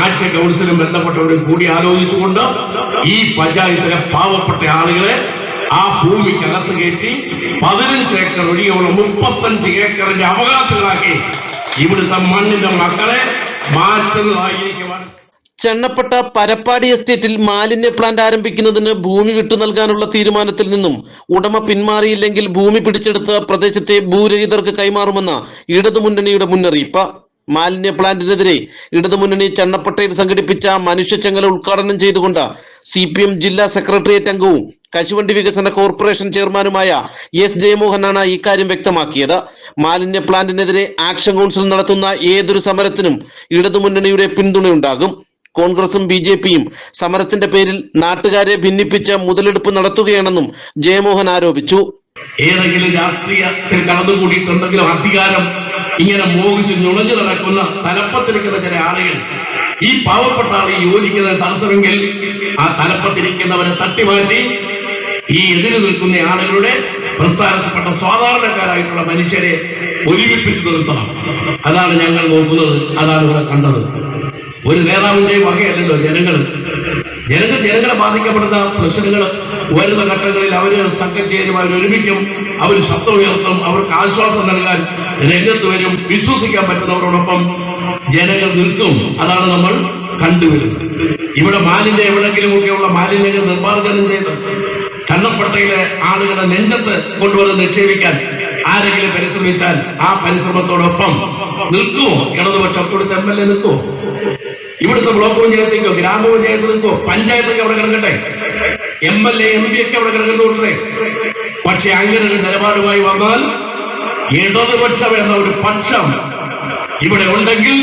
Action കൗൺസിലും ബന്ധപ്പെട്ടവരും കൂടി ആലോചിച്ചുകൊണ്ട് ഈ പഞ്ചായത്തിലെ പാവപ്പെട്ട ആളുകളെ ആ ഭൂമിക്കകത്ത് കയറ്റി പതിനഞ്ച് ഏക്കർ ഒഴികെയുള്ള മുപ്പത്തഞ്ച് ഏക്കറിന്റെ അവകാശങ്ങളാക്കി ഇവിടുത്തെ മണ്ണിന്റെ മക്കളെ മാറ്റുന്നതായിരിക്കുവാൻ ചെണ്ണപ്പെട്ട പരപ്പാടി എസ്റ്റേറ്റിൽ മാലിന്യ പ്ലാന്റ് ആരംഭിക്കുന്നതിന് ഭൂമി വിട്ടു നൽകാനുള്ള തീരുമാനത്തിൽ നിന്നും ഉടമ പിന്മാറിയില്ലെങ്കിൽ ഭൂമി പിടിച്ചെടുത്ത് പ്രദേശത്തെ ഭൂരഹിതർക്ക് കൈമാറുമെന്ന ഇടതുമുന്നണിയുടെ മുന്നറിയിപ്പ്. മാലിന്യ പ്ലാന്റിനെതിരെ ഇടതുമുന്നണി ചണ്ണപ്പട്ടയിൽ സംഘടിപ്പിച്ച മനുഷ്യച്ചങ്ങല ഉദ്ഘാടനം ചെയ്തുകൊണ്ട് സി പി എം ജില്ലാ സെക്രട്ടേറിയറ്റ് അംഗവും കശുവണ്ടി വികസന കോർപ്പറേഷൻ ചെയർമാനുമായ എസ് ജയമോഹനാണ് ഇക്കാര്യം വ്യക്തമാക്കിയത്. മാലിന്യ പ്ലാന്റിനെതിരെ ആക്ഷൻ കൗൺസിൽ നടത്തുന്ന ഏതൊരു സമരത്തിനും ഇടതുമുന്നണിയുടെ പിന്തുണയുണ്ടാകും. കോൺഗ്രസും ബി ജെ പിയും സമരത്തിന്റെ പേരിൽ നാട്ടുകാരെ ഭിന്നിപ്പിച്ച് മുതലെടുപ്പ് നടത്തുകയാണെന്നും ജയമോഹൻ ആരോപിച്ചു. ഏതെങ്കിലും രാഷ്ട്രീയത്തിൽ കടന്നുകൂടിയിട്ടുണ്ടെങ്കിലും അധികാരം ഇങ്ങനെ മോഹിച്ച് നുണഞ്ഞു നടക്കുന്ന തലപ്പത്തിരിക്കുന്ന ചില ആളുകൾ ഈ പാവപ്പെട്ട ആളെ യോജിക്കുന്ന തടസ്സമെങ്കിൽ ആ തലപ്പത്തിരിക്കുന്നവരെ തട്ടിമാറ്റി ഈ എതിര് നിൽക്കുന്ന ആളുകളുടെ പ്രസ്ഥാനത്തിൽപ്പെട്ട സാധാരണക്കാരായിട്ടുള്ള മനുഷ്യരെ ഒരുമിപ്പിച്ചു നിർത്തണം. അതാണ് ഞങ്ങൾ നോക്കുന്നത് അതാണ് ഇവിടെ കണ്ടത്. ഒരു നേതാവിന്റെയും വകയല്ലല്ലോ ജനങ്ങൾ ജനങ്ങൾ ജനങ്ങളെ ബാധിക്കപ്പെടുന്ന പ്രശ്നങ്ങൾ വരുന്ന ഘട്ടങ്ങളിൽ അവർ സംഘം ചേരും അവർ ഒരുമിക്കും. അവർ ശബ്ദം ഉയർത്തും അവർക്ക് ആശ്വാസം നൽകാൻ രംഗത്ത് വരും വിശ്വസിക്കാൻ പറ്റുന്നവരോടൊപ്പം ജനങ്ങൾ നിൽക്കും. അതാണ് നമ്മൾ കണ്ടുവരുന്നത്. ഇവിടെ മാലിന്യം എവിടെങ്കിലുമൊക്കെയുള്ള മാലിന്യങ്ങൾ നിർമ്മാർജനം ചെയ്ത് ചന്നപ്പട്ടയിലെ ആളുകളെ നെഞ്ചത്ത് കൊണ്ടുവന്ന് നിക്ഷേപിക്കാൻ ആരെങ്കിലും പരിശ്രമിച്ചാൽ ആ പരിശ്രമത്തോടൊപ്പം നിൽക്കുമോ ഇടതുപക്ഷം ഇവിടുത്തെ എം എൽ എ നിൽക്കുമോ ഇവിടുത്തെ ബ്ലോക്ക് പഞ്ചായത്തേക്കോ ഗ്രാമപഞ്ചായത്തിലേക്കോ പഞ്ചായത്തൊക്കെ അവിടെ കിടക്കട്ടെ? M L A M P ഒക്കെ അവിടെ കിടക്കുന്നുണ്ടേ. പക്ഷെ അങ്ങനെ ഒരു നിലപാടുമായി വന്നാൽ ഇടതുപക്ഷം എന്ന ഒരു പക്ഷം ഇവിടെ ഉണ്ടെങ്കിൽ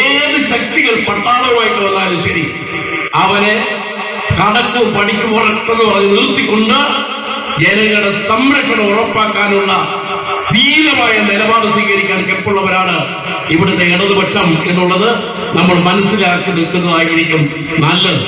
ഏത് ശക്തികൾ പട്ടാളവുമായിട്ട് വന്നാലും ശരി അവനെ കടക്കും പണിക്ക് പുറത്തെന്ന് പറഞ്ഞ് നിർത്തിക്കൊണ്ട് ജനങ്ങളുടെ സംരക്ഷണം ഉറപ്പാക്കാനുള്ള ധീരമായ നിലപാട് സ്വീകരിക്കാൻ കെപ്പുള്ളവരാണ് ഇവിടുത്തെ ഇടതുപക്ഷം എന്നുള്ളത് നമ്മൾ മനസ്സിലാക്കി നിൽക്കുന്നതായിരിക്കും നല്ലത്.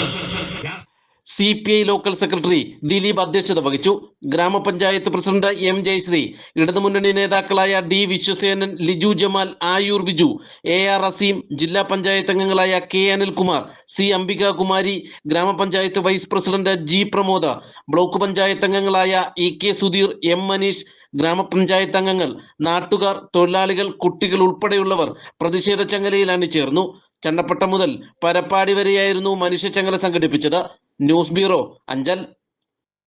C P I local secretary Dileep അധ്യക്ഷത വഹിച്ചു. ഗ്രാമപഞ്ചായത്ത് പ്രസിഡന്റ് എം ജയശ്രീ ഇടതുമുന്നണി നേതാക്കളായ D Viswasenan Liju Jamal Ayoor Biju A R Aseem ജില്ലാ പഞ്ചായത്ത് അംഗങ്ങളായ കെ അനിൽകുമാർ സി അംബികാകുമാരി ഗ്രാമപഞ്ചായത്ത് vice president G Pramoda block panchayat അംഗങ്ങളായ E K Sudheer M Maneesh ഗ്രാമപഞ്ചായത്ത് അംഗങ്ങൾ നാട്ടുകാർ തൊഴിലാളികൾ കുട്ടികൾ ഉൾപ്പെടെയുള്ളവർ പ്രതിഷേധ ചങ്ങലയിൽ അണിചേർന്നു. ചണ്ടപ്പട്ടം മുതൽ പരപ്പാടി വരെയായിരുന്നു മനുഷ്യച്ചങ്ങല സംഘടിപ്പിച്ചത്. News bureau Anchal.